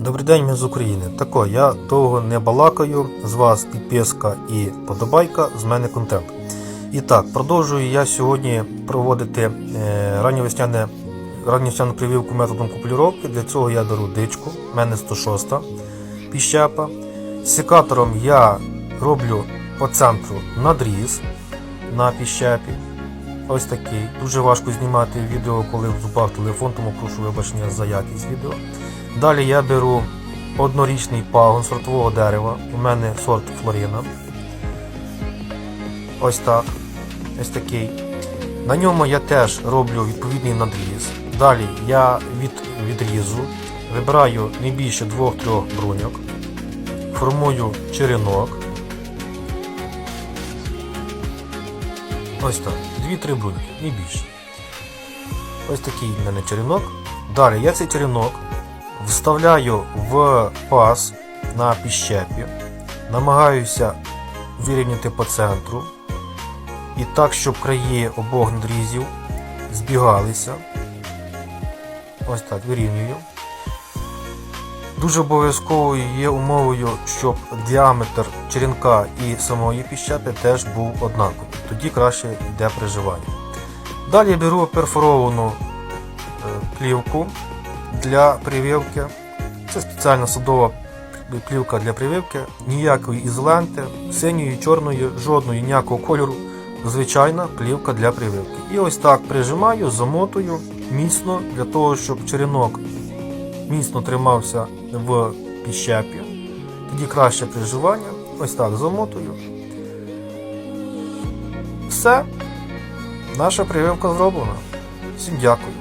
Добрий день, ми з України. Тако, я довго не балакаю. З вас підписка і подобайка, з мене контент. І так, продовжую я сьогодні проводити е, ранньовесняне ранньовесняну прививку методом купулюровки. Для цього я беру дичку, в мене 106 піщепа. Секатором я роблю по центру надріз на піщепі. Ось такий. Дуже важко знімати відео, коли в зубах телефон, тому прошу вибачення за якість відео. Далі я беру однорічний пагон сортового дерева. У мене сорт Флоріна. Ось так. Ось такий. На ньому я теж роблю відповідний надріз. Далі я від відрізу вибираю не більше 2-3 бруньок, формую черенок. Ось так. 2-3 бруньки, не більше. Ось такий в мене черенок. Далі я цей черенок вставляю в паз на піщепі, намагаюся вирівняти по центру. І так, щоб краї обох надрізів збігалися. Ось так, вирівнюю. Дуже обов'язковою є умовою, щоб діаметр черенка і самої піщепи теж був однаковий. Тоді краще йде приживання. Далі беру перфоровану е, плівку для прививки. Це спеціальна садова плівка для прививки. Ніякої ізоленти, синьої, чорної, жодної ніякого кольору. Звичайна плівка для прививки. І ось так прижимаю, замотую міцно для того, щоб черенок міцно тримався в піщепі. Тоді краще приживання. Ось так замотую. Все. Наша прививка зроблена. Всім дякую.